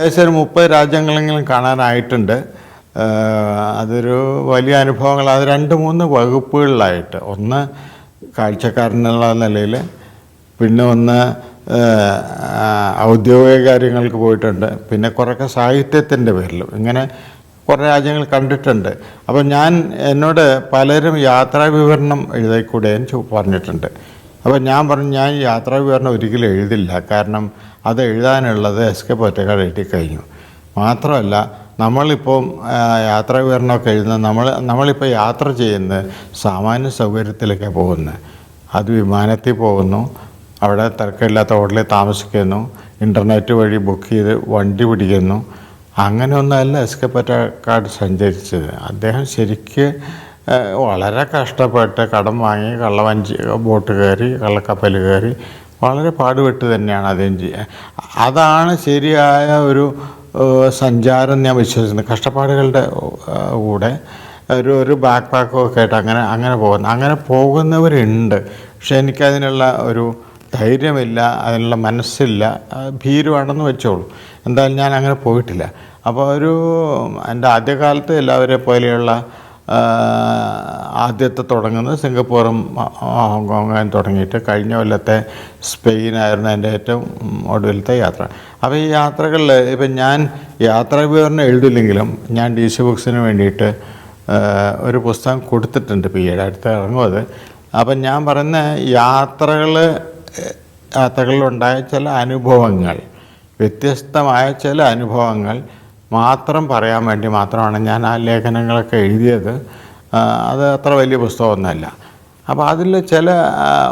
ഏകദേശം ഒരു മുപ്പത് രാജ്യങ്ങളെങ്കിലും കാണാനായിട്ടുണ്ട്. അതൊരു വലിയ അനുഭവങ്ങൾ. അത് രണ്ട് മൂന്ന് വകുപ്പുകളിലായിട്ട്. ഒന്ന് കാഴ്ചക്കാരനുള്ള നിലയിൽ പിന്നെ ഒന്ന് ഔദ്യോഗിക കാര്യങ്ങൾക്ക് പോയിട്ടുണ്ട്. പിന്നെ കുറേയൊക്കെ സാഹിത്യത്തിന്റെ പേരിലും. ഇങ്ങനെ കുറേ രാജ്യങ്ങൾ കണ്ടിട്ടുണ്ട്. അപ്പോൾ ഞാൻ എന്നോട് പലരും യാത്രാ വിവരണം എഴുതിക്കൂടെ എന്ന് പറഞ്ഞിട്ടുണ്ട്. അപ്പോൾ ഞാൻ പറഞ്ഞു ഞാൻ യാത്രാ വിവരണം ഒരിക്കലും എഴുതില്ല. കാരണം അത് എഴുതാനുള്ളത് എസ് കെ പൊറ്റക്കാട് എഴുതി കഴിഞ്ഞു. മാത്രമല്ല നമ്മളിപ്പോൾ ആ, യാത്രാ വിവരണമൊക്കെ എഴുതുന്നത് നമ്മൾ നമ്മളിപ്പോൾ യാത്ര ചെയ്യുന്നത് സാമാന്യ സൗകര്യത്തിലൊക്കെ പോകുന്നത് അത് വിമാനത്തിൽ പോകുന്നു അവിടെ തിരക്കില്ലാത്ത ഹോട്ടലിൽ താമസിക്കുന്നു ഇന്റർനെറ്റ് വഴി ബുക്ക് ചെയ്ത് വണ്ടി പിടിക്കുന്നു അങ്ങനെയൊന്നുമല്ല എസ് കെ പറ്റക്കാട് സഞ്ചരിച്ചത്. അദ്ദേഹം ശരിക്ക് വളരെ കഷ്ടപ്പെട്ട് കടം വാങ്ങി കള്ളവഞ്ചി ബോട്ട് കയറി കള്ളക്കപ്പൽ കയറി വളരെ പാടുപെട്ട് തന്നെയാണ് അദ്ദേഹം ചെയ്യുക അതാണ് ശരിയായ ഒരു സഞ്ചാരം ഞാൻ വിശ്വസിക്കുന്നത് കഷ്ടപ്പാടുകളുടെ കൂടെ ഒരു ഒരു ബാക്ക് പാക്കൊക്കെ ആയിട്ട് അങ്ങനെ അങ്ങനെ പോകുന്ന. അങ്ങനെ പോകുന്നവരുണ്ട്. പക്ഷെ എനിക്കതിനുള്ള ഒരു ധൈര്യമില്ല അതിനുള്ള മനസ്സില്ല ഭീരുവാണെന്ന് വെച്ചോളൂ. എന്തായാലും ഞാൻ അങ്ങനെ പോയിട്ടില്ല. അപ്പോൾ ഒരു എന്റെ ആദ്യകാലത്ത് എല്ലാവരെ പോലെയുള്ള ആദ്യത്തെ തുടങ്ങുന്നത് സിംഗപ്പൂറും ഹോങ്കോങ്ങും തുടങ്ങിയിട്ട് കഴിഞ്ഞ കൊല്ലത്തെ സ്പെയിനായിരുന്നു എന്റെ ഏറ്റവും ഒടുവിലത്തെ യാത്ര. അപ്പോൾ ഈ യാത്രകളിൽ ഇപ്പം ഞാൻ യാത്രാ വിവരണം എഴുതില്ലെങ്കിലും ഞാൻ ഡി സി ബുക്സിന് വേണ്ടിയിട്ട് ഒരു പുസ്തകം കൊടുത്തിട്ടുണ്ട് പി എയുടെ അടുത്ത് ഇറങ്ങും അത് അപ്പം ഞാൻ പറയുന്ന യാത്രകൾ യാത്രകളിലുണ്ടായ ചില അനുഭവങ്ങൾ വ്യത്യസ്തമായ ചില അനുഭവങ്ങൾ മാത്രം പറയാൻ വേണ്ടി മാത്രമാണ് ഞാൻ ആ ലേഖനങ്ങളൊക്കെ എഴുതിയത്. അത് അത്ര വലിയ പുസ്തകമൊന്നുമല്ല. അപ്പോൾ അതിൽ ചില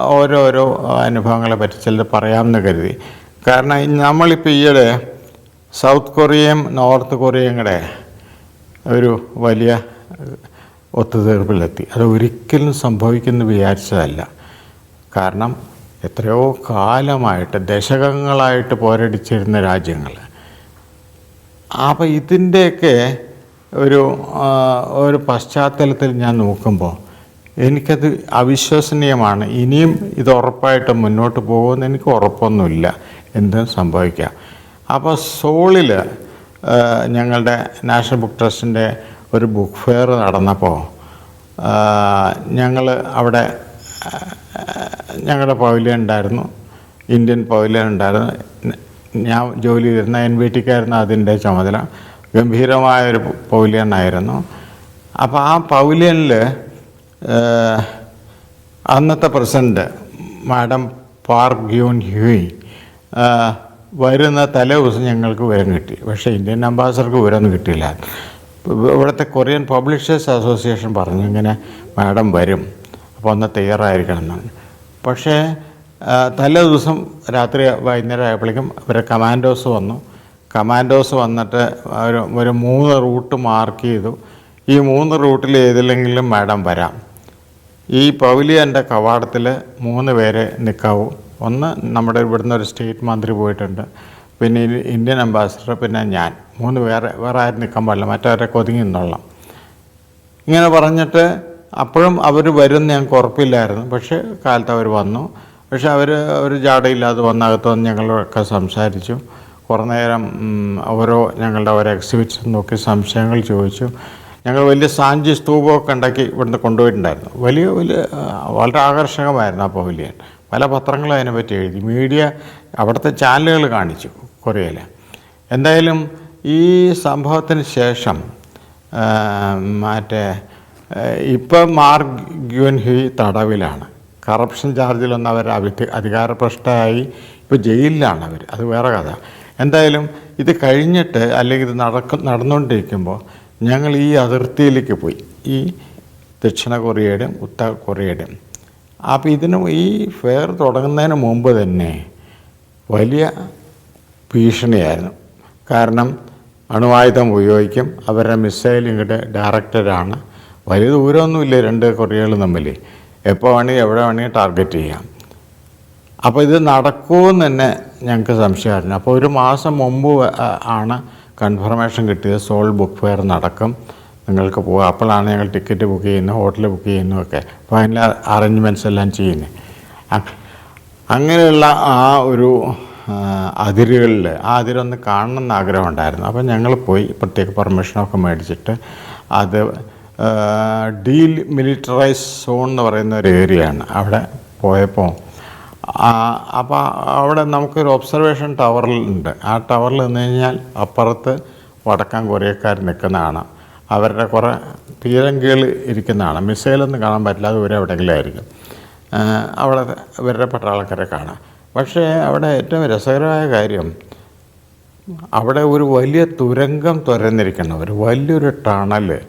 ഓരോരോ അനുഭവങ്ങളെ പറ്റി ചിലത് പറയാമെന്ന് കരുതി. കാരണം നമ്മളിപ്പോൾ ഈയിടെ സൗത്ത് കൊറിയയും നോർത്ത് കൊറിയയും കൂടെ ഒരു വലിയ ഒത്തുതീർപ്പിലെത്തി. അത് ഒരിക്കലും സംഭവിക്കുന്നു വിചാരിച്ചതല്ല. കാരണം എത്രയോ കാലമായിട്ട് ദശകങ്ങളായിട്ട് പോരടിച്ചിരുന്ന രാജ്യങ്ങൾ അപ്പോൾ ഇതിന്റെയൊക്കെ ഒരു ഒരു പശ്ചാത്തലത്തിൽ ഞാൻ നോക്കുമ്പോൾ എനിക്കത് അവിശ്വസനീയമാണ്. ഇനിയും ഇത് ഉറപ്പായിട്ട് മുന്നോട്ട് പോകുമെന്ന് എനിക്ക് ഉറപ്പൊന്നുമില്ല. എന്തും സംഭവിക്കാം. അപ്പോൾ സോളിൽ ഞങ്ങളുടെ നാഷണൽ ബുക്ക് ട്രസ്റ്റിന്റെ ഒരു ബുക്ക് ഫെയർ നടന്നപ്പോൾ ഞങ്ങൾ അവിടെ ഞങ്ങളുടെ പവലിയൻ ഉണ്ടായിരുന്നു. ഇന്ത്യൻ പവലിയൻ ഉണ്ടായിരുന്നു. ഞാൻ ജോലി ചെയ്തിരുന്ന എൻ ബി ടിക്കായിരുന്നു അതിന്റെ ചുമതല ഗംഭീരമായൊരു പൗലിയനായിരുന്നു. അപ്പോൾ ആ പൗലിയനിൽ അന്നത്തെ president madam Park Geun Hye വരുന്ന തലേ ദിവസം ഞങ്ങൾക്ക് വിവരം കിട്ടി. പക്ഷേ ഇന്ത്യൻ അംബാസഡർക്ക് വിവരമൊന്നും കിട്ടിയില്ല. ഇവിടുത്തെ കൊറിയൻ പബ്ലിഷേഴ്സ് അസോസിയേഷൻ പറഞ്ഞു ഇങ്ങനെ മാഡം വരും അപ്പോൾ ഒന്ന് തയ്യാറായിരിക്കണം എന്നാണ്. പക്ഷേ തലേ ദിവസം രാത്രി വൈകുന്നേരം ആയപ്പോഴേക്കും ഇവരെ കമാൻഡോസ് വന്നു. കമാൻഡോസ് വന്നിട്ട് ഒരു ഒരു മൂന്ന് റൂട്ട് മാർക്ക് ചെയ്തു. ഈ മൂന്ന് റൂട്ടിൽ ഏതിലെങ്കിലും മാഡം വരാം. ഈ പവലിയന്റെ കവാടത്തിൽ മൂന്ന് പേരെ നിൽക്കാവൂ ഒന്ന് നമ്മുടെ ഇവിടുന്ന് ഒരു സ്റ്റേറ്റ് മന്ത്രി പോയിട്ടുണ്ട്. പിന്നെ ഇന്ത്യൻ അംബാസിഡർ പിന്നെ ഞാൻ. മൂന്ന് വേറെ വേറെ ആരും നിൽക്കാൻ പാടില്ല. മറ്റവരെ ഒതുങ്ങി നിന്നോളാം. ഇങ്ങനെ പറഞ്ഞിട്ട് അപ്പോഴും അവർ വരും ഞങ്ങൾക്ക് ഉറപ്പില്ലായിരുന്നു. പക്ഷേ കാലത്ത് അവർ വന്നു. പക്ഷെ അവർ ഒരു ജാടയില്ലാതെ വന്നകത്ത് വന്ന് ഞങ്ങളൊക്കെ സംസാരിച്ചു. കുറേ നേരം ഓരോ ഞങ്ങളുടെ ഓരോ എക്സിബിറ്റ്സ് നോക്കി സംശയങ്ങൾ ചോദിച്ചു. ഞങ്ങൾ വലിയ സാഞ്ചി സ്തൂപമൊക്കെ ഉണ്ടാക്കി ഇവിടുന്ന് കൊണ്ടുപോയിട്ടുണ്ടായിരുന്നു. വലിയ വലിയ വളരെ ആകർഷകമായിരുന്നു ആ പവലിയൻ. പല പത്രങ്ങളും അതിനെപ്പറ്റി എഴുതി. മീഡിയ അവിടുത്തെ ചാനലുകൾ കാണിച്ചു കൊറിയയിൽ എന്തായാലും ഈ സംഭവത്തിന് ശേഷം മറ്റേ ഇപ്പം മാർക്ക് ഗ്യുൻ ഹി തടവിലാണ്. കറപ്ഷൻ ചാർജിലൊന്നും അവർ അവിട്ട് അധികാരഭ്രഷ്ടമായി ഇപ്പോൾ ജയിലിലാണ് അവർ. അത് വേറെ കഥ. എന്തായാലും ഇത് കഴിഞ്ഞിട്ട് അല്ലെങ്കിൽ ഇത് നടക്ക നടന്നുകൊണ്ടിരിക്കുമ്പോൾ ഞങ്ങൾ ഈ അതിർത്തിയിലേക്ക് പോയി. ഈ ദക്ഷിണ കൊറിയയുടെയും ഉത്തര കൊറിയയുടെയും. അപ്പോൾ ഇതിന് ഈ ഫെയർ തുടങ്ങുന്നതിന് മുമ്പ് തന്നെ വലിയ ഭീഷണിയായിരുന്നു. കാരണം അണുവായുധം ഉപയോഗിക്കും അവരുടെ മിസൈൽ ഡയറക്ടറാണ് വലിയ ദൂരമൊന്നുമില്ല രണ്ട് കൊറിയകൾ തമ്മിൽ എപ്പോൾ വേണമെങ്കിൽ എവിടെ വേണമെങ്കിൽ ടാർഗറ്റ് ചെയ്യാം. അപ്പോൾ ഇത് നടക്കുമെന്ന് തന്നെ ഞങ്ങൾക്ക് സംശയമായിരുന്നു. അപ്പോൾ ഒരു മാസം മുമ്പ് ആണ് കൺഫർമേഷൻ കിട്ടിയത് സോൾ ബുക്ക് ഫെയർ നടക്കും. നിങ്ങൾക്ക് പോകുക അപ്പോഴാണ് ഞങ്ങൾ ടിക്കറ്റ് ബുക്ക് ചെയ്യുന്നത് ഹോട്ടൽ ബുക്ക് ചെയ്യുന്നതൊക്കെ അപ്പോൾ അതിന്റെ അറേഞ്ച്മെന്റ്സ് എല്ലാം ചെയ്യുന്നത് അങ്ങനെയുള്ള ആ ഒരു അതിരുകളിൽ ആ അതിരൊന്ന് കാണണമെന്ന് ആഗ്രഹം ഉണ്ടായിരുന്നു. അപ്പം ഞങ്ങൾ പോയി പ്രത്യേക പെർമിഷനൊക്കെ മേടിച്ചിട്ട് അത് ഡീ മിലിറ്ററൈസ് സോൺ എന്ന് പറയുന്ന ഒരു ഏരിയയാണ് അവിടെ പോയപ്പോൾ അപ്പോൾ അവിടെ നമുക്കൊരു ഒബ്സർവേഷൻ ടവറിലുണ്ട് ആ ടവറിൽ നിന്ന് കഴിഞ്ഞാൽ അപ്പുറത്ത് വടക്കാൻ കൊറിയക്കാർ നിൽക്കുന്ന കാണാം അവരുടെ കുറേ തീരങ്കികൾ ഇരിക്കുന്നതാണ്. മിസൈലൊന്നും കാണാൻ പറ്റില്ല. അത് എവിടെയെങ്കിലും ആയിരിക്കും അവിടെ ഇവരുടെ പട്ടാളക്കാരെ കാണാം. പക്ഷേ അവിടെ ഏറ്റവും രസകരമായ കാര്യം അവിടെ ഒരു വലിയ തുരങ്കം തുരന്നിരിക്കണം ഒരു വലിയൊരു ടണൽ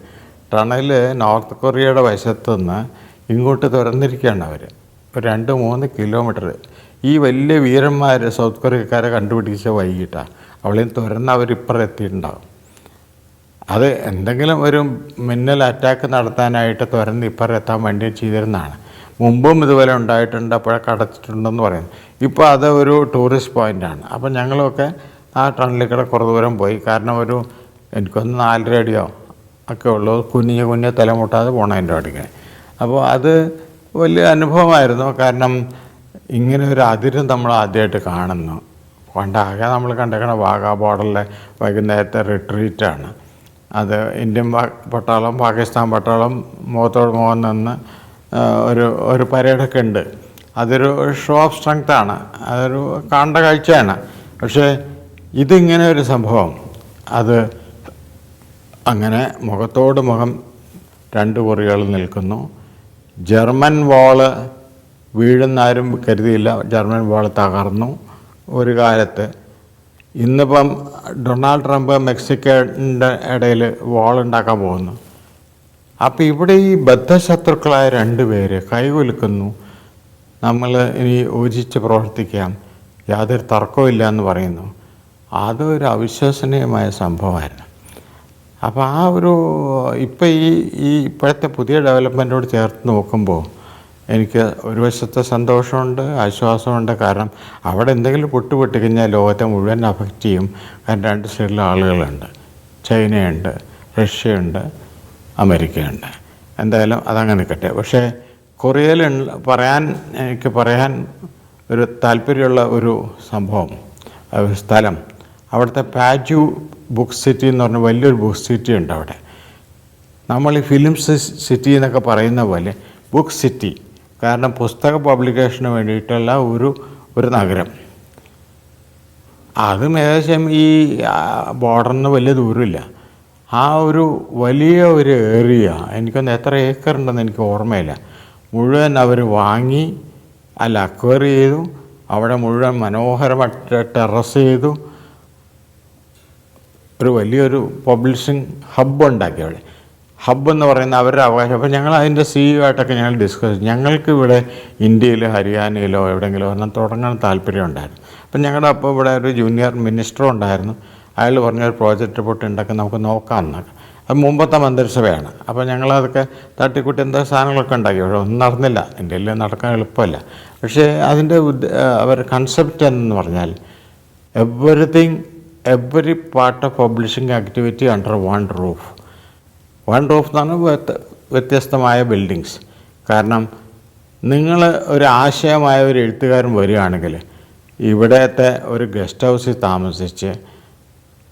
ടണൽ നോർത്ത് കൊറിയയുടെ വശത്തുനിന്ന് ഇങ്ങോട്ട് തുറന്നിരിക്കുകയാണ് അവർ ഒരു രണ്ട് മൂന്ന് കിലോമീറ്റർ. ഈ വലിയ വീരന്മാർ സൗത്ത് കൊറിയക്കാരെ കണ്ടുപിടിച്ച വൈകിട്ടാണ് അവളെയും തുറന്ന് അവർ ഇപ്പുറം എത്തിയിട്ടുണ്ടാകും അത് എന്തെങ്കിലും ഒരു മിന്നൽ അറ്റാക്ക് നടത്താനായിട്ട് തുറന്ന് ഇപ്പുറം എത്താൻ വേണ്ടി ചെയ്തിരുന്നതാണ്. മുമ്പും ഇതുപോലെ ഉണ്ടായിട്ടുണ്ട് അപ്പോഴൊക്കെ അടച്ചിട്ടുണ്ടെന്ന് പറയുന്നു. ഇപ്പോൾ അത് ഒരു ടൂറിസ്റ്റ് പോയിന്റാണ് അപ്പം ഞങ്ങളൊക്കെ ആ ടണലിൽ കൂടെ കുറേ ദൂരം പോയി. കാരണം ഒരു എനിക്കൊന്ന് നാലര അടിയോ ഒക്കെ ഉള്ളു. കുഞ്ഞു കുഞ്ഞ് തലമുട്ടാതെ പോകണം എന്റെ അടിക്ക്. അപ്പോൾ അത് വലിയ അനുഭവമായിരുന്നു. കാരണം ഇങ്ങനെ ഒരു അതിരും നമ്മൾ ആദ്യമായിട്ട് കാണുന്നു. പണ്ടാകെ നമ്മൾ കണ്ടേക്കണ വാഗാ ബോർഡറിലെ വൈകുന്നേരത്തെ റിട്രീറ്റാണ് അത് ഇന്ത്യൻ പട്ടാളം പാകിസ്ഥാൻ പട്ടാളം മുഖത്തോട് മുഖം നിന്ന് ഒരു ഒരു പരേഡൊക്കെ ഉണ്ട്. അതൊരു ഷോ ഓഫ് സ്ട്രെങ്ത് ആണ്. അതൊരു കാണേണ്ട കാഴ്ചയാണ്. പക്ഷേ ഇതിങ്ങനെ ഒരു സംഭവം. അത് അങ്ങനെ മുഖത്തോട് മുഖം രണ്ട് കുറികൾ നിൽക്കുന്നു. ജർമ്മൻ വാൾ വീഴുന്നാരും കരുതിയില്ല. ജർമ്മൻ വാൾ തകർന്നു ഒരു കാലത്ത്. ഇന്നിപ്പം ഡൊണാൾഡ് ട്രംപ് മെക്സിക്കോന്റെ ഇടയിൽ വാളുണ്ടാക്കാൻ പോകുന്നു. അപ്പോൾ ഇവിടെ ഈ ബദ്ധശത്രുക്കളായ രണ്ട് പേര് കൈകൊലുക്കുന്നു. നമ്മൾ ഇനി യോജിച്ച് പ്രവർത്തിക്കാം. യാതൊരു തർക്കമില്ല എന്ന് പറയുന്നു. അതൊരു അവിശ്വസനീയമായ സംഭവമായിരുന്നു. അപ്പോൾ ആ ഒരു ഇപ്പം ഈ ഈ ഇപ്പോഴത്തെ പുതിയ ഡെവലപ്മെന്റോട് ചേർത്ത് നോക്കുമ്പോൾ എനിക്ക് ഒരു വശത്തെ സന്തോഷമുണ്ട് ആശ്വാസമുണ്ട്. കാരണം അവിടെ എന്തെങ്കിലും പൊട്ട് പൊട്ടിക്കഴിഞ്ഞാൽ ലോകത്തെ മുഴുവൻ അഫക്റ്റ് ചെയ്യും. കാരണം രണ്ട് സൈഡിലെ ആളുകളുണ്ട്. ചൈനയുണ്ട് റഷ്യയുണ്ട് അമേരിക്കയുണ്ട്. എന്തായാലും അതങ്ങനെ നിൽക്കട്ടെ പക്ഷേ കൊറിയയിൽ പറയാൻ എനിക്ക് പറയാൻ ഒരു താല്പര്യമുള്ള ഒരു സംഭവം സ്ഥലം. അവിടുത്തെ പാജു ബുക്ക് സിറ്റി എന്ന് പറഞ്ഞ വലിയൊരു ബുക്ക് സിറ്റി ഉണ്ട് അവിടെ. നമ്മൾ ഈ ഫിലിം സിറ്റി എന്നൊക്കെ പറയുന്ന പോലെ ബുക്ക് സിറ്റി കാരണം പുസ്തക പബ്ലിക്കേഷന് വേണ്ടിയിട്ടുള്ള ഒരു ഒരു നഗരം. അതും ഏകദേശം ഈ ബോർഡറിന് വലിയ ദൂരമില്ല. ആ ഒരു വലിയ ഒരു ഏരിയ എനിക്കൊന്ന് എത്ര ഏക്കർ ഉണ്ടെന്ന് എനിക്ക് ഓർമ്മയില്ല. മുഴുവൻ അവർ വാങ്ങി അല്ല അക്വയർ ചെയ്തു. അവിടെ മുഴുവൻ മനോഹരമായിട്ട് ടെറസ് ചെയ്തു. ഒരു വലിയൊരു പബ്ലിഷിംഗ് ഹബ്ബ് ഉണ്ടാക്കി അവിടെ. ഹബ്ബ് എന്ന് പറയുന്ന അവരുടെ അവകാശം. അപ്പോൾ ഞങ്ങൾ അതിന്റെ സിഇഒ ആയിട്ടൊക്കെ ഞങ്ങൾ ഡിസ്കസ്. ഞങ്ങൾക്ക് ഇവിടെ ഇന്ത്യയിൽ ഹരിയാനയിലോ എവിടെയെങ്കിലും ഒരെണ്ണം തുടങ്ങാൻ താല്പര്യം ഉണ്ടായിരുന്നു. അപ്പം ഞങ്ങളുടെ അപ്പോൾ ഇവിടെ ഒരു ജൂനിയർ മിനിസ്റ്റർ ഉണ്ടായിരുന്നു. അയാൾ പറഞ്ഞ ഒരു പ്രോജക്റ്റ് റിപ്പോർട്ട് ഉണ്ടാക്കി നമുക്ക് നോക്കാം എന്നൊക്കെ അത് മുമ്പത്തെ മന്ത്രിസഭയാണ്. അപ്പോൾ ഞങ്ങളതൊക്കെ തട്ടിക്കൂട്ടി എന്താ സാധനങ്ങളൊക്കെ ഉണ്ടാക്കി. പക്ഷേ ഒന്നും നടന്നില്ല. ഇന്ത്യയിൽ നടക്കാൻ എളുപ്പമല്ല. പക്ഷേ അതിന്റെ അവർ കൺസെപ്റ്റ് എന്ന് പറഞ്ഞാൽ everything every part of publishing activity under one roof one roof എന്നാണ് വ്യത്യസ്തമായ ബിൽഡിങ്സ് കാരണം നിങ്ങൾ ഒരു ആശയമായ ഒരു എഴുത്തുകാരൻ വരികയാണെങ്കിൽ ഇവിടത്തെ ഒരു ഗസ്റ്റ് ഹൗസിൽ താമസിച്ച്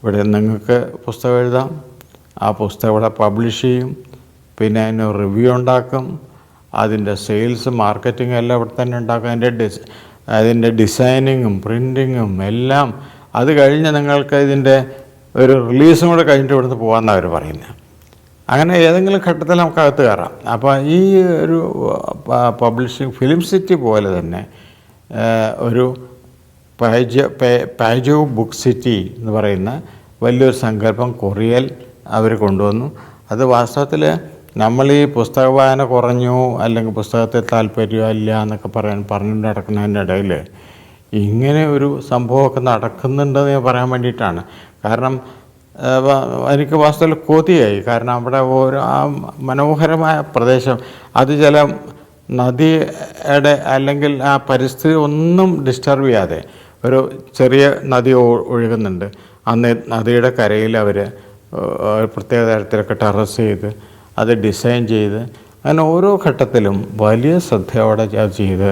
ഇവിടെ നിങ്ങൾക്ക് പുസ്തകം എഴുതാം ആ പുസ്തകം ഇവിടെ പബ്ലിഷ് ചെയ്യും പിന്നെ അതിന് റിവ്യൂ ഉണ്ടാക്കും അതിന്റെ സെയിൽസ് മാർക്കറ്റിംഗ് എല്ലാം ഇവിടെ തന്നെ ഉണ്ടാക്കും അതിന്റെ ഡിസ് അതിന്റെ ഡിസൈനിങ്ങും പ്രിന്റിങ്ങും എല്ലാം അത് കഴിഞ്ഞ് നിങ്ങൾക്ക് ഇതിന്റെ ഒരു റിലീസും കൂടെ കഴിഞ്ഞിട്ട് ഇവിടുന്ന് പോകാമെന്നാണ് അവർ പറയുന്നത്. അങ്ങനെ ഏതെങ്കിലും ഘട്ടത്തിൽ നമുക്ക് അകത്ത് കയറാം. അപ്പോൾ ഈ ഒരു പബ്ലിഷിംഗ് ഫിലിം സിറ്റി പോലെ തന്നെ ഒരു പാജ പാജോ ബുക്ക് സിറ്റി എന്ന് പറയുന്ന വലിയൊരു സങ്കല്പം കൊറിയൽ അവർ കൊണ്ടുവന്നു. അത് വാസ്തവത്തിൽ നമ്മൾ ഈ പുസ്തക വായന കുറഞ്ഞു അല്ലെങ്കിൽ പുസ്തകത്തെ താല്പര്യമില്ല എന്നൊക്കെ പറയാൻ പറഞ്ഞു നടക്കുന്നതിന്റെ ഇടയിൽ ഇങ്ങനെ ഒരു സംഭവമൊക്കെ നടക്കുന്നുണ്ടെന്ന് ഞാൻ പറയാൻ വേണ്ടിയിട്ടാണ്. കാരണം എനിക്ക് വാസ്തവത്തിൽ കൊതിയായി. കാരണം അവിടെ ഓരോ ആ മനോഹരമായ പ്രദേശം അത് ചില നദിയുടെ അല്ലെങ്കിൽ ആ പരിസ്ഥിതി ഒന്നും ഡിസ്റ്റർബ് ചെയ്യാതെ ഒരു ചെറിയ നദി ഒഴുകുന്നുണ്ട്. അന്ന് നദിയുടെ കരയിൽ അവർ പ്രത്യേക തരത്തിലൊക്കെ ടെറസ് ചെയ്ത് അത് ഡിസൈൻ ചെയ്ത് അങ്ങനെ ഓരോ ഘട്ടത്തിലും വലിയ ശ്രദ്ധയോടെ ചെയ്ത്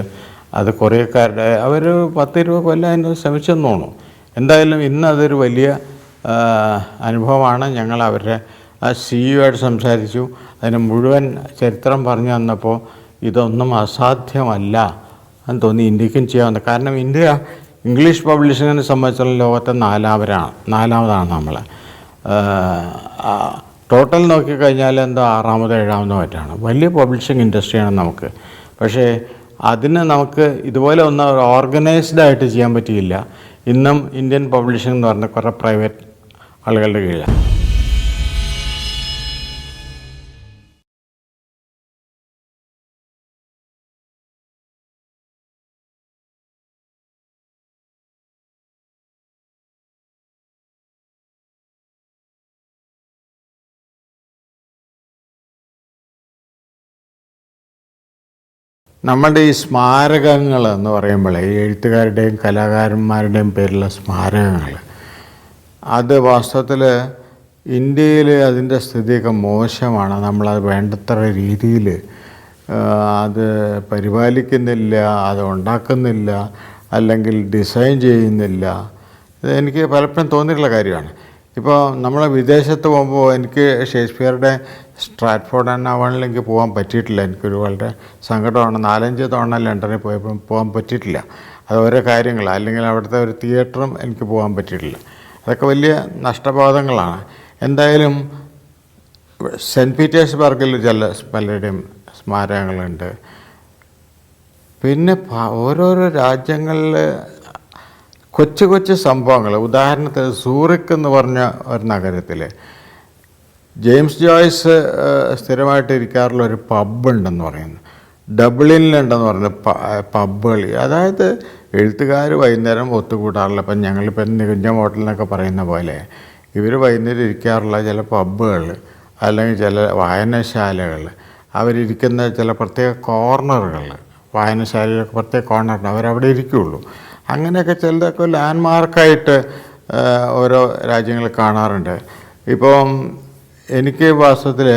അത് കൊറിയക്കാരുടെ അവർ പത്ത് ഇരുപത് കൊല്ലം അതിന് തോന്നും എന്തായാലും ഇന്ന് അതൊരു വലിയ അനുഭവമാണ്. ഞങ്ങൾ അവരുടെ ആ സിഇഒയായിട്ട് സംസാരിച്ചു. അതിന് മുഴുവൻ ചരിത്രം പറഞ്ഞു തന്നപ്പോൾ ഇതൊന്നും അസാധ്യമല്ല എന്ന് തോന്നി ഇന്ത്യക്കും ചെയ്യാവുന്ന കാരണം ഇന്ത്യ ഇംഗ്ലീഷ് പബ്ലിഷിങ്ങിനെ സംബന്ധിച്ചുള്ള ലോകത്തെ നാലാമരാണ് നാലാമതാണ് നമ്മൾ ടോട്ടൽ നോക്കിക്കഴിഞ്ഞാൽ എന്തോ ആറാമതോ ഏഴാമതോ ആയിട്ടാണ്. വലിയ പബ്ലിഷിംഗ് ഇൻഡസ്ട്രിയാണ് നമുക്ക്. പക്ഷേ അതിന് നമുക്ക് ഇതുപോലെ ഒന്ന് ഓർഗനൈസ്ഡ് ആയിട്ട് ചെയ്യാൻ പറ്റിയില്ല. ഇന്നും ഇന്ത്യൻ പബ്ലിഷിംഗ് എന്ന് പറഞ്ഞ കുറേ പ്രൈവറ്റ് ആളുകളുടെ കീഴിലാണ്. നമ്മളുടെ ഈ സ്മാരകങ്ങൾ എന്ന് പറയുമ്പോൾ എഴുത്തുകാരുടെയും കലാകാരന്മാരുടെയും പേരിലുള്ള സ്മാരകങ്ങൾ അത് വാസ്തവത്തിൽ ഇന്ത്യയിൽ അതിന്റെ സ്ഥിതിയൊക്കെ മോശമാണ്. നമ്മളത് വേണ്ടത്ര രീതിയിൽ അത് പരിപാലിക്കുന്നില്ല അത് ഉണ്ടാക്കുന്നില്ല അല്ലെങ്കിൽ ഡിസൈൻ ചെയ്യുന്നില്ല. എനിക്ക് പലപ്പോഴും തോന്നിയിട്ടുള്ള കാര്യമാണ്. ഇപ്പോൾ നമ്മൾ വിദേശത്ത് പോകുമ്പോൾ എനിക്ക് ഷേക്സ്പിയറുടെ സ്ട്രാറ്റ്ഫോർഡ് ആൻഡ് നവണിലേക്ക് പോകാൻ പറ്റിയിട്ടില്ല. എനിക്കൊരു വളരെ സങ്കടമാണ്. നാലഞ്ച് തവണ ലണ്ടനിൽ പോയപ്പോൾ പോകാൻ പറ്റിയിട്ടില്ല. അത് ഓരോ കാര്യങ്ങൾ അല്ലെങ്കിൽ അവിടുത്തെ ഒരു തിയേറ്ററും എനിക്ക് പോകാൻ പറ്റിയിട്ടില്ല. അതൊക്കെ വലിയ നഷ്ടബോധങ്ങളാണ് എന്തായാലും സെന്റ് പീറ്റേഴ്സ്ബർഗിൽ ചില പലരുടെയും സ്മാരകങ്ങളുണ്ട്. പിന്നെ ഓരോരോ രാജ്യങ്ങളിൽ കൊച്ചു കൊച്ചു സംഭവങ്ങൾ. ഉദാഹരണത്തിന് സൂറിക്ക് എന്ന് പറഞ്ഞ ഒരു നഗരത്തിൽ ജെയിംസ് ജോയ്സ് സ്ഥിരമായിട്ട് ഇരിക്കാറുള്ള ഒരു പബ് ഉണ്ടെന്ന് പറയുന്നു. ഡബ്ലിനിലുണ്ടെന്ന് പറയുന്നത് പബ്ബുകളി അതായത് എഴുത്തുകാർ വൈകുന്നേരം ഒത്തുകൂടാറില്ല. ഇപ്പം ഞങ്ങളിപ്പം നികുഞ്ഞ ഹോട്ടലിനൊക്കെ പറയുന്ന പോലെ ഇവർ വൈകുന്നേരം ഇരിക്കാറുള്ള ചില പബ്ബുകൾ അല്ലെങ്കിൽ ചില വായനശാലകൾ അവരിരിക്കുന്ന ചില പ്രത്യേക കോർണറുകൾ വായനശാലയിലൊക്കെ പ്രത്യേക കോർണറുണ്ട് അവരവിടെ ഇരിക്കുകയുള്ളൂ അങ്ങനെയൊക്കെ ചിലതൊക്കെ ലാൻഡ് മാർക്കായിട്ട് ഓരോ രാജ്യങ്ങൾ കാണാറുണ്ട്. ഇപ്പം എനിക്ക് വാസ്തവത്തിൽ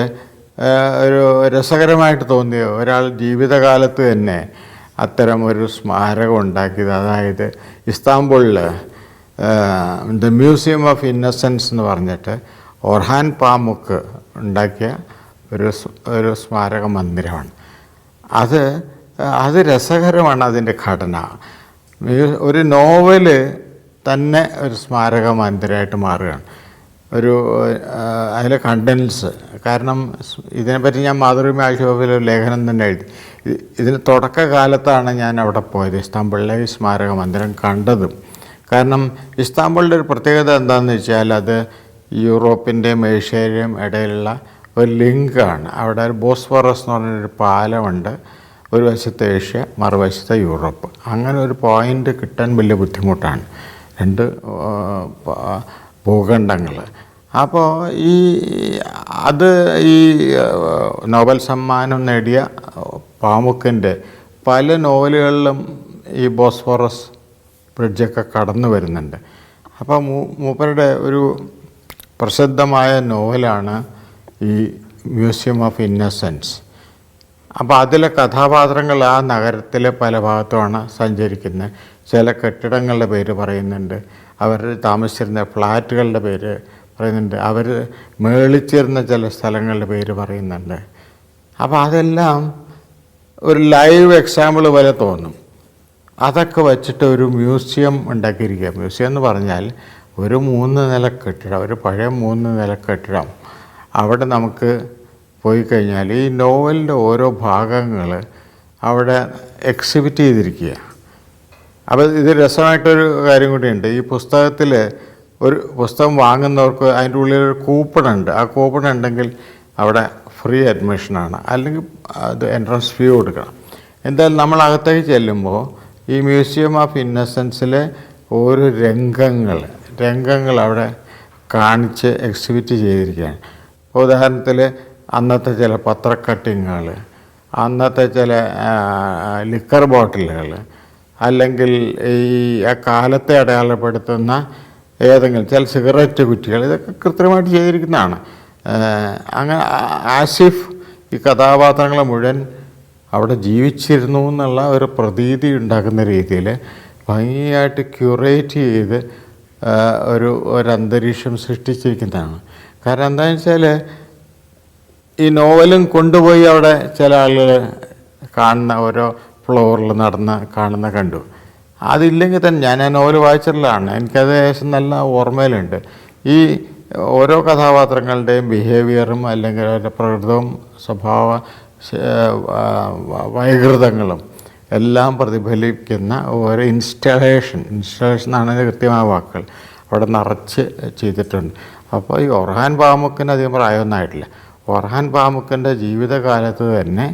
ഒരു രസകരമായിട്ട് തോന്നിയ ഒരാൾ ജീവിതകാലത്ത് തന്നെ അത്തരം ഒരു സ്മാരകം ഉണ്ടാക്കിയത്. അതായത് ഇസ്താംബുളിൽ ദ മ്യൂസിയം ഓഫ് ഇന്നസെൻസ് എന്ന് പറഞ്ഞിട്ട് ഒർഹാൻ പാമുക്ക് ഉണ്ടാക്കിയ ഒരു ഒരു സ്മാരക മന്ദിരമാണ്. അത് അത് രസകരമാണ് അതിന്റെ ഘടന. ഒരു നോവൽ തന്നെ ഒരു സ്മാരക മന്ദിരമായിട്ട് മാറുകയാണ്. ഒരു അതിലെ കണ്ടൻസ് കാരണം ഇതിനെപ്പറ്റി ഞാൻ മാതൃഭൂമി ആഴ്ചയിൽ ഒരു ലേഖനം തന്നെ എഴുതി. ഇത് ഇതിന് തുടക്കകാലത്താണ് ഞാൻ അവിടെ പോയത്. ഇസ്താംബുളിലെ സ്മാരക മന്ദിരം കണ്ടതും. കാരണം ഇസ്താംബുളിന്റെ ഒരു പ്രത്യേകത എന്താണെന്ന് വെച്ചാൽ അത് യൂറോപ്പിന്റെയും ഏഷ്യയുടെയും ഇടയിലുള്ള ഒരു ലിങ്കാണ്. അവിടെ ഒരു ബോസ്ഫറസ് എന്ന് പറഞ്ഞൊരു പാലമുണ്ട്. ഒരു വശത്ത് ഏഷ്യ മറുവശത്ത് യൂറോപ്പ്. അങ്ങനെ ഒരു പോയിന്റ് കിട്ടാൻ വലിയ ബുദ്ധിമുട്ടാണ്. രണ്ട് ഭൂഖണ്ഡങ്ങൾ അപ്പോൾ ഈ അത് ഈ നോബൽ സമ്മാനം നേടിയ പാമുക്കിന്റെ പല നോവലുകളിലും ഈ ബോസ്ഫോറസ് ബ്രിഡ്ജൊക്കെ കടന്നു വരുന്നുണ്ട്. അപ്പോൾ മൂപ്പരുടെ ഒരു പ്രസിദ്ധമായ നോവലാണ് ഈ മ്യൂസിയം ഓഫ് ഇന്നസെൻസ്. അപ്പോൾ അതിലെ കഥാപാത്രങ്ങൾ ആ നഗരത്തിലെ പല ഭാഗത്തുമാണ് സഞ്ചരിക്കുന്നത്. ചില കെട്ടിടങ്ങളുടെ പേര് പറയുന്നുണ്ട്. അവർ താമസിച്ചിരുന്ന ഫ്ലാറ്റുകളുടെ പേര് പറയുന്നുണ്ട്. അവർ മേളിച്ചിരുന്ന ചില സ്ഥലങ്ങളുടെ പേര് പറയുന്നുണ്ട്. അപ്പോൾ അതെല്ലാം ഒരു ലൈവ് എക്സാമ്പിൾ പോലെ തോന്നും. അതൊക്കെ വച്ചിട്ട് ഒരു മ്യൂസിയം ഉണ്ടാക്കിയിരിക്കുക. മ്യൂസിയം എന്ന് പറഞ്ഞാൽ ഒരു മൂന്ന് നില കെട്ടിടം ഒരു പഴയ മൂന്ന് നില കെട്ടിടം. അവിടെ നമുക്ക് പോയി കഴിഞ്ഞാൽ ഈ നോവലിന്റെ ഓരോ ഭാഗങ്ങൾ അവിടെ എക്സിബിറ്റ് ചെയ്തിരിക്കുക. അപ്പോൾ ഇത് രസമായിട്ടൊരു കാര്യം കൂടിയുണ്ട്. ഈ പുസ്തകത്തിൽ ഒരു പുസ്തകം വാങ്ങുന്നവർക്ക് അതിന്റെ ഉള്ളിൽ ഒരു കൂപ്പൺ ഉണ്ട്. ആ കൂപ്പൺ ഉണ്ടെങ്കിൽ അവിടെ ഫ്രീ അഡ്മിഷനാണ് അല്ലെങ്കിൽ അത് എൻട്രൻസ് ഫീ കൊടുക്കണം. എന്തായാലും നമ്മൾ അകത്തേക്ക് ചെല്ലുമ്പോൾ ഈ മ്യൂസിയം ഓഫ് ഇന്നസെൻസിലെ ഓരോ രംഗങ്ങൾ രംഗങ്ങൾ അവിടെ കാണിച്ച് എക്സിബിറ്റ് ചെയ്തിരിക്കുകയാണ്. ഉദാഹരണത്തിൽ അന്നത്തെ ചില പത്രക്കട്ടിങ്ങുകൾ അന്നത്തെ ചില ലിക്കർ ബോട്ടിലുകൾ അല്ലെങ്കിൽ ഈ ആ കാലത്തെ അടയാളപ്പെടുത്തുന്ന ഏതെങ്കിലും ചില സിഗരറ്റ് കുറ്റികൾ ഇതൊക്കെ കൃത്യമായിട്ട് ചെയ്തിരിക്കുന്നതാണ്. അങ്ങനെ ആസിഫ് ഈ കഥാപാത്രങ്ങളെ മുഴുവൻ അവിടെ ജീവിച്ചിരുന്നു എന്നുള്ള ഒരു പ്രതീതി ഉണ്ടാക്കുന്ന രീതിയിൽ ഭംഗിയായിട്ട് ക്യൂറേറ്റ് ചെയ്ത് ഒരു ഒരു അന്തരീക്ഷം സൃഷ്ടിച്ചിരിക്കുന്നതാണ്. കാരണം എന്താണെന്ന് വെച്ചാൽ ഈ നോവലും കൊണ്ടുപോയി അവിടെ ചില ആളുകൾ കാണുന്ന ഓരോ ഫ്ലോറിൽ നടന്ന് കാണുന്ന കണ്ടു. അതില്ലെങ്കിൽ തന്നെ ഞാൻ ആ നോവൽ വായിച്ചിട്ടുള്ളതാണ്. എനിക്കത് ഏകദേശം നല്ല ഓർമ്മയിലുണ്ട്. ഈ ഓരോ കഥാപാത്രങ്ങളുടെയും ബിഹേവിയറും അല്ലെങ്കിൽ അവരുടെ പ്രകൃതവും സ്വഭാവ വൈകൃതങ്ങളും എല്ലാം പ്രതിഫലിക്കുന്ന ഒരു ഇൻസ്റ്റലേഷൻ ഇൻസ്റ്റലേഷൻ എന്നാണ് അതിന്റെ കൃത്യമായ വാക്കുകൾ. അവിടെ നിറച്ച് ചെയ്തിട്ടുണ്ട്. അപ്പോൾ ഈ ഒർഹാൻ ബാമുക്കിന് അധികം പ്രായമൊന്നും ആയിട്ടില്ല. ഒർഹാൻ ബാമുക്കിന്റെ ജീവിതകാലത്ത് തന്നെ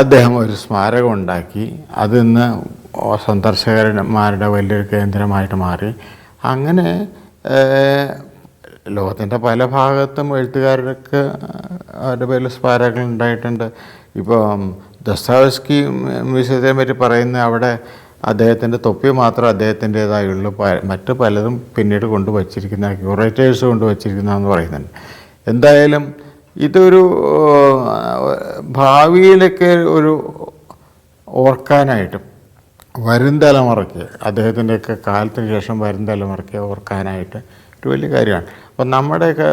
അദ്ദേഹം ഒരു സ്മാരകം ഉണ്ടാക്കി. അതിന്ന് സന്ദർശകന്മാരുടെ വലിയൊരു കേന്ദ്രമായിട്ട് മാറി. അങ്ങനെ ലോകത്തിന്റെ പല ഭാഗത്തും എഴുത്തുകാർക്ക് അവരുടെ പേരിൽ സ്മാരകങ്ങൾ ഉണ്ടായിട്ടുണ്ട്. ഇപ്പം ദസ്താവസ്കി മ്യൂസിയത്തെ പറ്റി പറയുന്ന അവിടെ അദ്ദേഹത്തിന്റെ തൊപ്പി മാത്രം അദ്ദേഹത്തിന്റേതായുള്ളൂ മറ്റ് പലതും പിന്നീട് കൊണ്ടുവച്ചിരിക്കുന്ന ക്യൂറേറ്റേഴ്സ് കൊണ്ടുവച്ചിരിക്കുന്നതെന്ന് പറയുന്നുണ്ട്. എന്തായാലും ഇതൊരു ഭാവിയിലൊക്കെ ഒരു ഓർക്കാനായിട്ടും. വരും തലമുറയ്ക്ക് അദ്ദേഹത്തിന്റെയൊക്കെ കാലത്തിന് ശേഷം വരും തലമുറയ്ക്ക് ഓർക്കാനായിട്ട് ഒരു വലിയ കാര്യമാണ്. അപ്പം നമ്മുടെയൊക്കെ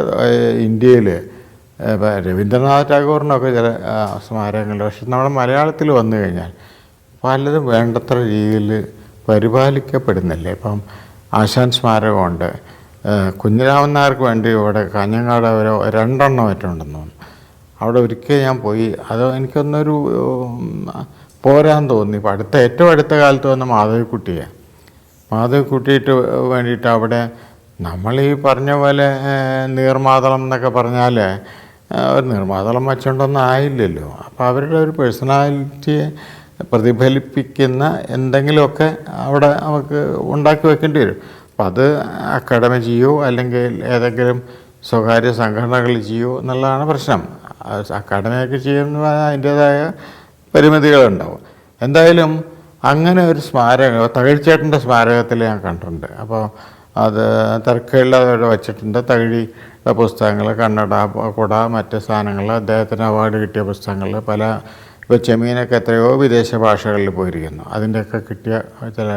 ഇന്ത്യയിൽ രവീന്ദ്രനാഥ് ടാഗോറിനൊക്കെ ചില സ്മാരകങ്ങളുണ്ട്. പക്ഷെ നമ്മുടെ മലയാളത്തിൽ വന്നു കഴിഞ്ഞാൽ പലതും വേണ്ടത്ര രീതിയിൽ പരിപാലിക്കപ്പെടുന്നില്ല. ഇപ്പം ആശാൻ സ്മാരകമുണ്ട്. കുഞ്ഞിരാമൻ വേണ്ടി ഇവിടെ കാഞ്ഞങ്ങാട് ഒരു രണ്ടെണ്ണം ഏറ്റുണ്ടെന്ന് തോന്നുന്നു. അവിടെ ഒരിക്കൽ ഞാൻ പോയി. അത് എനിക്കൊന്നൊരു പോരാൻ തോന്നി. ഇപ്പം അടുത്ത ഏറ്റവും അടുത്ത കാലത്ത് വന്ന മാധവിക്കുട്ടിയെ. മാധവിക്കുട്ടിയിട്ട് വേണ്ടിയിട്ട് അവിടെ നമ്മൾ ഈ പറഞ്ഞ പോലെ നീർമാതളം എന്നൊക്കെ പറഞ്ഞാൽ ഒരു നീർമാതളം വെച്ചുകൊണ്ടൊന്നും ആയില്ലല്ലോ. അപ്പോൾ അവരുടെ ഒരു പേഴ്സണാലിറ്റിയെ പ്രതിഫലിപ്പിക്കുന്ന എന്തെങ്കിലുമൊക്കെ അവിടെ നമുക്ക് ഉണ്ടാക്കി വെക്കേണ്ടി വരും. അപ്പം അത് അക്കാഡമി ചെയ്യോ അല്ലെങ്കിൽ ഏതെങ്കിലും സ്വകാര്യ സംഘടനകൾ ചെയ്യോ എന്നുള്ളതാണ് പ്രശ്നം. അക്കാഡമിയൊക്കെ ചെയ്യുന്ന അതിന്റേതായ പരിമിതികളുണ്ടാവും. എന്തായാലും അങ്ങനെ ഒരു സ്മാരകം തകഴിച്ചേട്ടന്റെ സ്മാരകത്തിൽ ഞാൻ കണ്ടിട്ടുണ്ട്. അപ്പോൾ അത് തിരക്കുകളിൽ വെച്ചിട്ടുണ്ട്. തകഴിയുടെ പുസ്തകങ്ങൾ കണ്ണട കുട മറ്റ് സാധനങ്ങൾ അദ്ദേഹത്തിന് അവാർഡ് കിട്ടിയ പുസ്തകങ്ങൾ പല ഇപ്പോൾ ചെമീനൊക്കെ എത്രയോ വിദേശ ഭാഷകളിൽ പോയിരിക്കുന്നു. അതിന്റെയൊക്കെ കിട്ടിയ ചില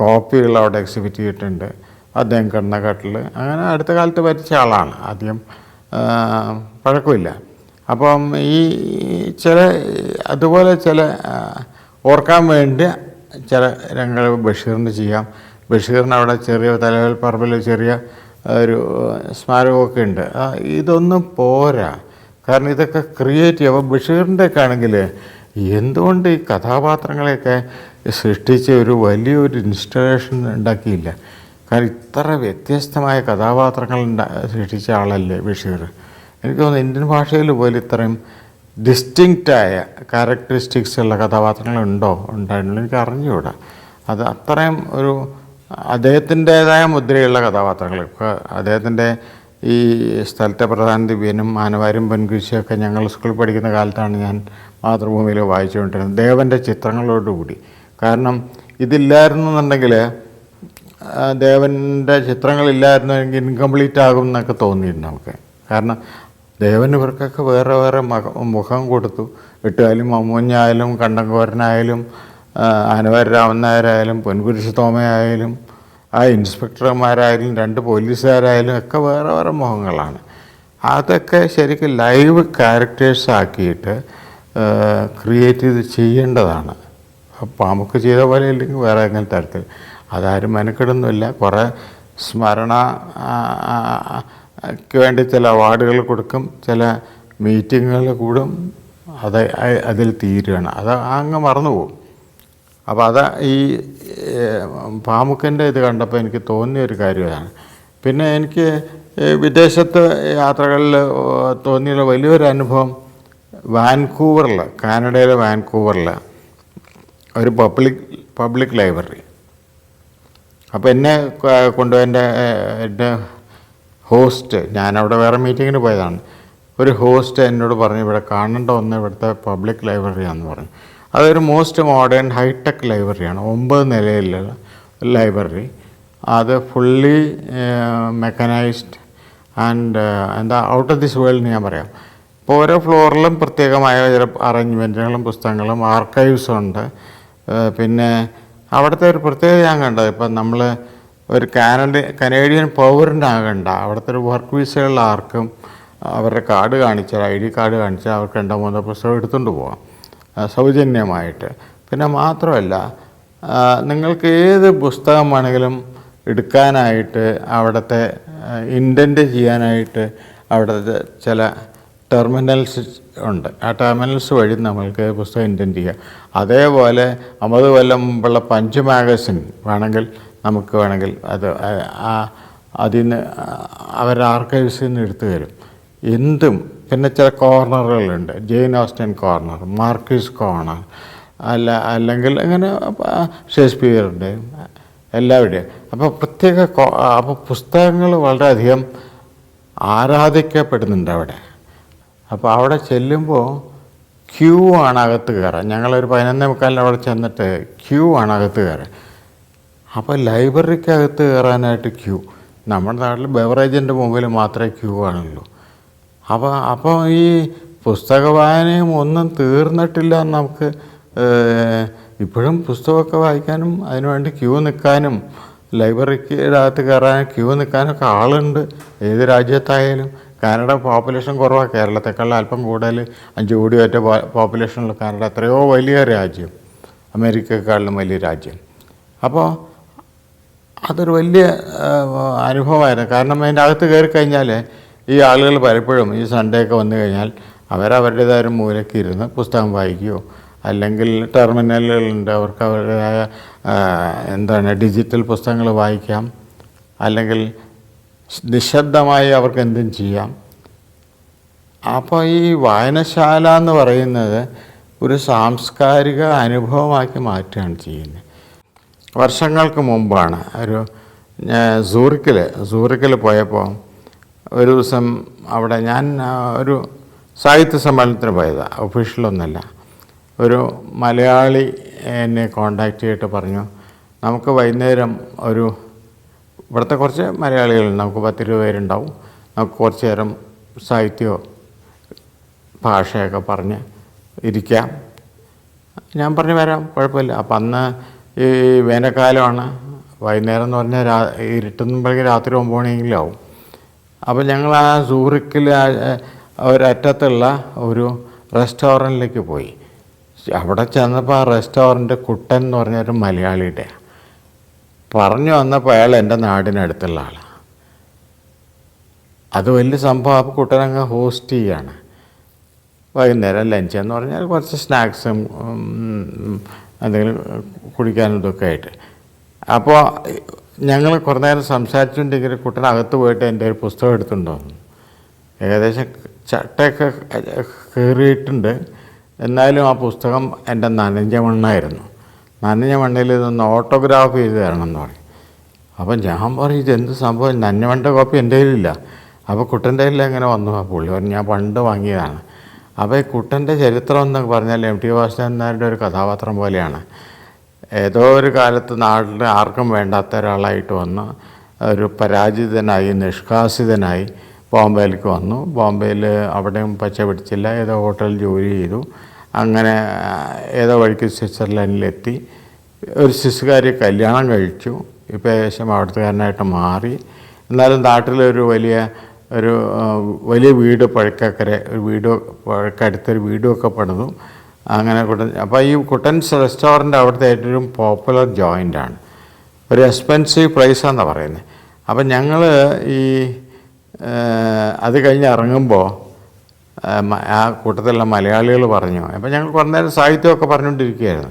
കോപ്പികൾ അവിടെ എക്സിബിറ്റ് ചെയ്തിട്ടുണ്ട്. അദ്ദേഹം കണ്ണക്കാട്ടിൽ അങ്ങനെ അടുത്ത കാലത്ത് വരച്ച ആളാണ്. ആദ്യം പഴക്കമില്ല. അപ്പം ഈ ചില അതുപോലെ ചില ഓർക്കാൻ വേണ്ടി ചില രംഗങ്ങൾ ബഷീറിന് ചെയ്യാം. ബഷീറിന് അവിടെ ചെറിയ തലവേൽ പറമ്പിൽ ചെറിയ ഒരു സ്മാരകമൊക്കെ ഉണ്ട്. ഇതൊന്നും പോരാ. കാരണം ഇതൊക്കെ ക്രിയേറ്റ് അപ്പോൾ ബഷീറിന്റെയൊക്കെ ആണെങ്കിൽ എന്തുകൊണ്ട് ഈ കഥാപാത്രങ്ങളെയൊക്കെ സൃഷ്ടിച്ച് ഒരു വലിയൊരു ഇൻസ്റ്റലേഷൻ ഉണ്ടാക്കിയില്ല. കാരണം ഇത്ര വ്യത്യസ്തമായ കഥാപാത്രങ്ങൾ സൃഷ്ടിച്ച ആളല്ലേ ബഷീർ. എനിക്ക് തോന്നുന്നു ഇന്ത്യൻ ഭാഷയിൽ പോലും ഇത്രയും ഡിസ്റ്റിങ്റ്റായ ക്യാരക്ടറിസ്റ്റിക്സ് ഉള്ള കഥാപാത്രങ്ങൾ ഉണ്ടോ? ഉണ്ടായിരുന്നു എനിക്ക് അറിഞ്ഞുകൂടാ. അത് അത്രയും ഒരു അദ്ദേഹത്തിന്റേതായ മുദ്രയുള്ള കഥാപാത്രങ്ങൾ. ഇപ്പോൾ അദ്ദേഹത്തിന്റെ ഈ സ്ഥലത്തെ പ്രധാന ദിവ്യനും ആനവാരും പെൺകുശിയൊക്കെ ഞങ്ങൾ സ്കൂളിൽ പഠിക്കുന്ന കാലത്താണ് ഞാൻ മാതൃഭൂമിയിൽ വായിച്ചുകൊണ്ടിരുന്നത്. ദേവന്റെ ചിത്രങ്ങളോടുകൂടി. കാരണം ഇതില്ലായിരുന്നു എന്നുണ്ടെങ്കിൽ ആ, ദേവന്റെ ചിത്രങ്ങളില്ലായിരുന്നെങ്കിൽ ഇൻകംപ്ലീറ്റ് ആകും എന്നൊക്കെ തോന്നിയിരുന്നു നമുക്ക്. കാരണം ദേവൻ ഇവർക്കൊക്കെ വേറെ വേറെ മുഖം കൊടുത്തു. എട്ടുകാലും മമ്മൂഞ്ഞായാലും കണ്ടങ്കോരനായാലും ആനവാര രാമൻ നായരായാലും പൊൻകുരിശ് തോമയായാലും ആ ഇൻസ്പെക്ടർമാരായാലും രണ്ട് പോലീസുകാരായാലും ഒക്കെ വേറെ വേറെ മുഖങ്ങളാണ്. അതൊക്കെ ശരിക്കും ലൈവ് ക്യാരക്ടേഴ്സ് ആക്കിയിട്ട് ക്രിയേറ്റ് ചെയ്ത് ചെയ്യേണ്ടതാണ്. നമുക്ക് ചെയ്ത പോലെ ഇല്ലെങ്കിൽ വേറെ എങ്ങനെ തരത്തിൽ. അതാരും മെനക്കെടുന്നില്ല. കുറേ സ്മരണ വേണ്ടി ചില അവാർഡുകൾ കൊടുക്കും. ചില മീറ്റിങ്ങുകൾ കൂടും. അത് അതിൽ തീരുകയാണ്. അത് അങ്ങ് മറന്നുപോകും അപ്പോൾ അത് ഈ പാമുക്കന്റെ ഇത് കണ്ടപ്പോൾ എനിക്ക് തോന്നിയ ഒരു കാര്യമാണ് പിന്നെ എനിക്ക് വിദേശത്ത് യാത്രകളിൽ തോന്നിയുള്ള വലിയൊരു അനുഭവം വാൻകൂവറിൽ കാനഡയിലെ വാൻകൂവറിൽ ഒരു പബ്ലിക് പബ്ലിക് ലൈബ്രറി അപ്പോൾ എന്നെ കൊണ്ടുപോയെന്റെ കൊണ്ടുപോയി എന്റെ എന്റെ ഹോസ്റ്റ് ഞാനവിടെ വേറെ മീറ്റിങ്ങിന് പോയതാണ്. ഒരു ഹോസ്റ്റ് എന്നോട് പറഞ്ഞു ഇവിടെ കാണേണ്ട ഒന്ന് ഇവിടുത്തെ പബ്ലിക് ലൈബ്രറിയാണെന്ന് പറഞ്ഞു. അതൊരു മോസ്റ്റ് മോഡേൺ ഹൈടെക് ലൈബ്രറിയാണ് ഒമ്പത് നിലയിലുള്ള ലൈബ്രറി അത് ഫുള്ളി മെക്കനൈസ്ഡ് ആൻഡ് എന്താ ഔട്ട് ഓഫ് ദിസ് വേൾഡ് ഞാൻ പറയാം. ഇപ്പോൾ ഓരോ ഫ്ലോറിലും പ്രത്യേകമായ ചില അറേഞ്ച്മെന്റുകളും പുസ്തകങ്ങളും ആർക്കൈവ്സും ഉണ്ട്. പിന്നെ അവിടുത്തെ ഒരു പ്രത്യേകത ഞാൻ കണ്ടത് ഇപ്പം നമ്മൾ ഒരു കാനഡ കനേഡിയൻ പൗരനാകണ്ട അവിടുത്തെ ഒരു വർക്ക് വിസയുള്ള ആർക്കും അവരുടെ കാർഡ് കാണിച്ചാൽ ഐ ഡി കാർഡ് കാണിച്ചാൽ അവർക്ക് രണ്ടോ മൂന്നോ പുസ്തകം എടുത്തുകൊണ്ട് പോകാം സൗജന്യമായിട്ട്. പിന്നെ മാത്രമല്ല നിങ്ങൾക്ക് ഏത് പുസ്തകം വേണമെങ്കിലും എടുക്കാനായിട്ട് അവിടുത്തെ ഇന്റന്റ് ചെയ്യാനായിട്ട് അവിടുത്തെ ചില ടെർമിനൽസ് ഉണ്ട്. ആ ടെർമിനൽസ് വഴി നമ്മൾക്ക് പുസ്തകം ഇന്റന്റ് ചെയ്യാം. അതേപോലെ അമ്പത് കൊല്ലം മുമ്പുള്ള പഞ്ച് മാഗസിൻ വേണമെങ്കിൽ നമുക്ക് വേണമെങ്കിൽ അത് ആ- അതിൽ നിന്ന് അവരുടെ ആർക്കൈവ്സിൽ നിന്ന് എടുത്തു തരും. എന്തും പിന്നെ ചില കോർണറുകളുണ്ട് Jane Austen corner Marquez corner അല്ല അല്ലെങ്കിൽ അങ്ങനെ ഷേക്സ്പിയറിന്റെ എല്ലാവരുടെയും അപ്പോൾ പ്രത്യേക അപ്പോൾ പുസ്തകങ്ങൾ വളരെയധികം ആരാധിക്കപ്പെടുന്നുണ്ട് അവിടെ. അപ്പോൾ അവിടെ ചെല്ലുമ്പോൾ ക്യൂ ആണ് അകത്ത് കയറാൻ ഞങ്ങളൊരു പതിനൊന്നേ മുക്കാലിന് അവിടെ ചെന്നിട്ട് ക്യൂ ആണ് അകത്ത് കയറാൻ അപ്പോൾ ലൈബ്രറിക്കകത്ത് കയറാനായിട്ട് ക്യൂ. നമ്മുടെ നാട്ടിൽ ബെവറേജിന്റെ മുമ്പിൽ മാത്രമേ ക്യൂ ആണുള്ളൂ അപ്പോൾ അപ്പോൾ ഈ പുസ്തക വായനയും ഒന്നും തീർന്നിട്ടില്ല നമുക്ക് ഇപ്പോഴും പുസ്തകമൊക്കെ വായിക്കാനും അതിനുവേണ്ടി ക്യൂ നിൽക്കാനും ലൈബ്രറിക്ക് അകത്ത് കയറാൻ ക്യൂ നിൽക്കാനൊക്കെ ആളുണ്ട്. ഏത് രാജ്യത്തായാലും കാനഡ പോപ്പുലേഷൻ കുറവാണ് കേരളത്തെക്കാളും അല്പം കൂടുതൽ അഞ്ച് കോടി ഒറ്റ പോപ്പുലേഷനുള്ള കാനഡ എത്രയോ വലിയ രാജ്യം. അമേരിക്കയെക്കാളിലും വലിയ രാജ്യം. അപ്പോൾ അതൊരു വലിയ അനുഭവമായിരുന്നു. കാരണം അതിന്റെ അകത്ത് കയറി കഴിഞ്ഞാൽ ഈ ആളുകൾ പലപ്പോഴും ഈ സൺഡേ ഒക്കെ വന്നു കഴിഞ്ഞാൽ അവരവരുടേതായ ഒരു മൂലയ്ക്ക് ഇരുന്ന് പുസ്തകം വായിക്കുകയോ അല്ലെങ്കിൽ ടെർമിനലുകളുണ്ട്. അവർക്ക് അവരുടേതായ എന്താണ് ഡിജിറ്റൽ പുസ്തകങ്ങൾ വായിക്കാം. അല്ലെങ്കിൽ നിശബ്ദമായി അവർക്ക് എന്തും ചെയ്യാം. അപ്പോൾ ഈ വായനശാല എന്ന് പറയുന്നത് ഒരു സാംസ്കാരിക അനുഭവമാക്കി മാറ്റുകയാണ് ചെയ്യുന്നത്. വർഷങ്ങൾക്ക് മുമ്പാണ് ഒരു സൂറിക്കിൽ സൂറിക്കിൽ പോയപ്പോൾ ഒരു ദിവസം അവിടെ ഞാൻ ഒരു സാഹിത്യ സമ്മേളനത്തിന് പോയതാണ് ഒഫീഷ്യലൊന്നല്ല. ഒരു മലയാളി എന്നെ കോണ്ടാക്ട് ചെയ്തിട്ട് പറഞ്ഞു നമുക്ക് വൈകുന്നേരം ഒരു ഇവിടുത്തെ കുറച്ച് മലയാളികളുണ്ട്. നമുക്ക് പത്തിരുപത് പേരുണ്ടാവും. നമുക്ക് കുറച്ച് നേരം സാഹിത്യമോ ഭാഷയൊക്കെ പറഞ്ഞ് ഇരിക്കാം. ഞാൻ പറഞ്ഞു വരാം. കുഴപ്പമില്ല. അപ്പം അന്ന് ഈ വേനൽക്കാലമാണ്. വൈകുന്നേരം എന്ന് പറഞ്ഞാൽ രാ ഇരുട്ടുമ്പോഴേക്കും രാത്രി ഒമ്പത് മണിയെങ്കിലും ആവും അപ്പോൾ ഞങ്ങൾ ആ സൂറിക്കിൽ ഒരറ്റത്തുള്ള ഒരു റെസ്റ്റോറന്റിലേക്ക് പോയി. അവിടെ ചെന്നപ്പോൾ ആ റെസ്റ്റോറന്റ് കുട്ടൻ എന്ന് പറഞ്ഞൊരു മലയാളിയുടെ പറഞ്ഞു വന്നപ്പോൾ അയാൾ എന്റെ നാടിനടുത്തുള്ള ആളാണ് അത് വലിയ സംഭവം. അപ്പോൾ കുട്ടനങ്ങ് ഹോസ്റ്റ് ചെയ്യാണ്. വൈകുന്നേരം ലഞ്ച് എന്ന് പറഞ്ഞാൽ കുറച്ച് സ്നാക്സും എന്തെങ്കിലും കുടിക്കാനും ഇതൊക്കെ ആയിട്ട്. അപ്പോൾ ഞങ്ങൾ കുറേ നേരം സംസാരിച്ചുകൊണ്ടിരിക്കുന്ന കുട്ടനകത്ത് പോയിട്ട് എന്റെ ഒരു പുസ്തകം എടുത്തുണ്ടോ ഏകദേശം ചട്ടയൊക്കെ കയറിയിട്ടുണ്ട് എന്നാലും ആ പുസ്തകം എന്റെ നനഞ്ഞ മണ്ണായിരുന്നു. നനഞ്ഞ മണ്ണിൽ ഇതൊന്ന് ഓട്ടോഗ്രാഫ് ചെയ്ത് തരണം എന്ന് പറയും അപ്പം ഞാൻ പറയും ഇതെന്ത് സംഭവം? നന്മണ്ട കോപ്പി എന്റെ കയ്യിലില്ല. അപ്പോൾ കുട്ടന്റെ കയ്യിൽ എങ്ങനെ വന്നു? പുള്ളി പറഞ്ഞു ഞാൻ പണ്ട് വാങ്ങിയതാണ്. അപ്പോൾ ഈ കുട്ടന്റെ ചരിത്രം എന്നൊക്കെ പറഞ്ഞാൽ എം ടി വാസുദേവൻ നായരുടെ ഒരു കഥാപാത്രം പോലെയാണ്. ഏതോ ഒരു കാലത്ത് നാട്ടിൽ ആർക്കും വേണ്ടാത്ത ഒരാളായിട്ട് വന്ന് ഒരു പരാജിതനായി നിഷ്കാസിതനായി ബോംബെയിലേക്ക് വന്നു. ബോംബെയിൽ അവിടെയും പച്ച പിടിച്ചില്ല. ഏതോ ഹോട്ടലിൽ ജോലി ചെയ്തു. അങ്ങനെ ഏതോ വഴിക്ക് സ്വിറ്റ്സർലൻഡിലെത്തി. ഒരു ശിശുകാരി കല്യാണം കഴിച്ചു. ഇപ്പോൾ ഏകദേശം അവിടുത്തുകാരനായിട്ട് മാറി. എന്നാലും നാട്ടിലൊരു വലിയ ഒരു വലിയ വീട് പഴക്കക്കരെ ഒരു വീട് പഴക്കടുത്തൊരു വീടുമൊക്കെ പണിതു. അങ്ങനെ കുട്ടൻ അപ്പോൾ ഈ കുട്ടൻസ് റെസ്റ്റോറന്റ് അവിടുത്തെ ഏറ്റവും പോപ്പുലർ ജോയിന്റാണ്. ഒരു എക്സ്പെൻസീവ് പ്രൈസാണെന്നാണ് പറയുന്നത് അപ്പം ഞങ്ങൾ ഈ അത് കഴിഞ്ഞ് ഇറങ്ങുമ്പോൾ ആ, കൂട്ടത്തിലുള്ള മലയാളികൾ പറഞ്ഞു. അപ്പം ഞങ്ങൾ കുറേ നേരം സാഹിത്യമൊക്കെ പറഞ്ഞുകൊണ്ടിരിക്കുകയായിരുന്നു.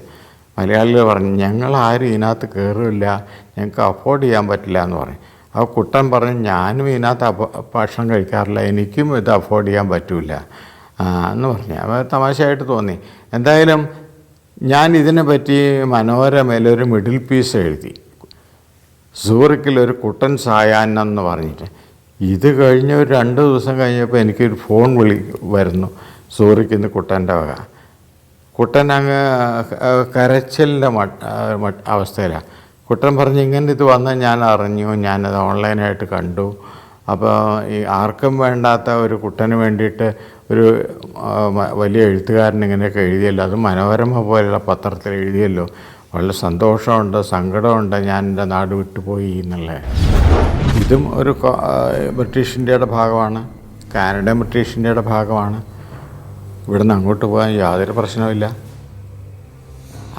മലയാളികൾ പറഞ്ഞു ഞങ്ങൾ ആരും ഇതിനകത്ത് കയറില്ല ഞങ്ങൾക്ക് അഫോർഡ് ചെയ്യാൻ പറ്റില്ല എന്ന് പറഞ്ഞു. ആ കുട്ടൻ പറഞ്ഞു ഞാനും ഇതിനകത്ത് ഭക്ഷണം കഴിക്കാറില്ല. എനിക്കും ഇത് അഫോർഡ് ചെയ്യാൻ പറ്റില്ല എന്ന് പറഞ്ഞു. അപ്പോൾ തമാശയായിട്ട് തോന്നി. എന്തായാലും ഞാൻ ഇതിനെ പറ്റി മനോരമയിൽ ഒരു മിഡിൽ പീസ് എഴുതി. സൂറിക്കിൽ ഒരു കുട്ടൻ സായാഹ്നം എന്ന് പറഞ്ഞിട്ട്. ഇത് കഴിഞ്ഞ ഒരു രണ്ട് ദിവസം കഴിഞ്ഞപ്പോൾ എനിക്കൊരു ഫോൺ വിളി വരുന്നു. സോറിക്ക് ഇന്ന് കുട്ടന്റെ വക. കുട്ടൻ അങ്ങ് കരച്ചിലിന്റെ അവസ്ഥയിലാണ് കുട്ടൻ പറഞ്ഞ് ഇങ്ങനെ ഇത് വന്ന് ഞാൻ അറിഞ്ഞു ഞാനത് ഓൺലൈനായിട്ട് കണ്ടു. അപ്പോൾ ഈ ആർക്കും വേണ്ടാത്ത ഒരു കുട്ടന് വേണ്ടിയിട്ട് ഒരു വലിയ എഴുത്തുകാരൻ ഇങ്ങനെയൊക്കെ എഴുതിയല്ലോ. അത് മനോരമ പോലെയുള്ള പത്രത്തിൽ എഴുതിയല്ലോ. വളരെ സന്തോഷമുണ്ട് സങ്കടമുണ്ട് ഞാൻ എന്റെ നാട് വിട്ടുപോയി എന്നുള്ളത്. ഇതും ഒരു ബ്രിട്ടീഷ് ഇന്ത്യയുടെ ഭാഗമാണ് കാനഡ ബ്രിട്ടീഷ് ഇന്ത്യയുടെ ഭാഗമാണ്. ഇവിടുന്ന് അങ്ങോട്ട് പോകാൻ യാതൊരു പ്രശ്നവുമില്ല.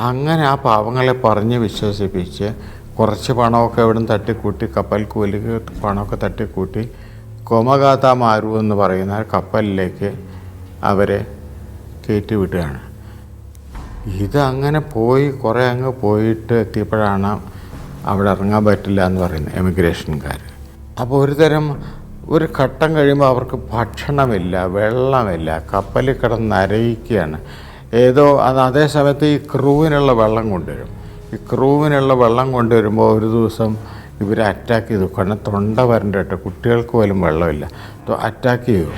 അങ്ങനെ ആ പാവങ്ങളെ പറഞ്ഞ് വിശ്വസിപ്പിച്ച് കുറച്ച് പണമൊക്കെ ഇവിടുന്ന് തട്ടിക്കൂട്ടി കപ്പൽ കൂലിക്ക് പണമൊക്കെ തട്ടിക്കൂട്ടി കൊമഗാത്ത മാരു എന്ന് പറയുന്ന കപ്പലിലേക്ക് അവരെ കയറ്റി വിടുകയാണ്. ഇത് അങ്ങനെ പോയി കുറേ അങ്ങ് പോയിട്ട് എത്തിയപ്പോഴാണ് അവിടെ ഇറങ്ങാൻ പറ്റില്ല എന്ന് പറയുന്നത് എമിഗ്രേഷൻകാർ. അപ്പോൾ ഒരു തരം ഒരു ഘട്ടം കഴിയുമ്പോൾ അവർക്ക് ഭക്ഷണമില്ല വെള്ളമില്ല കപ്പലിൽ കിടന്ന് അരയിക്കുകയാണ് ഏതോ അത് അതേ സമയത്ത് ഈ ക്രൂവിനുള്ള വെള്ളം കൊണ്ടുവരും. ഈ ക്രൂവിനുള്ള വെള്ളം കൊണ്ടുവരുമ്പോൾ ഒരു ദിവസം ഇവർ അറ്റാക്ക് ചെയ്തു. കാരണം തൊണ്ട വരണ്ടിട്ട് കുട്ടികൾക്ക് പോലും വെള്ളമില്ല. അറ്റാക്ക് ചെയ്തു.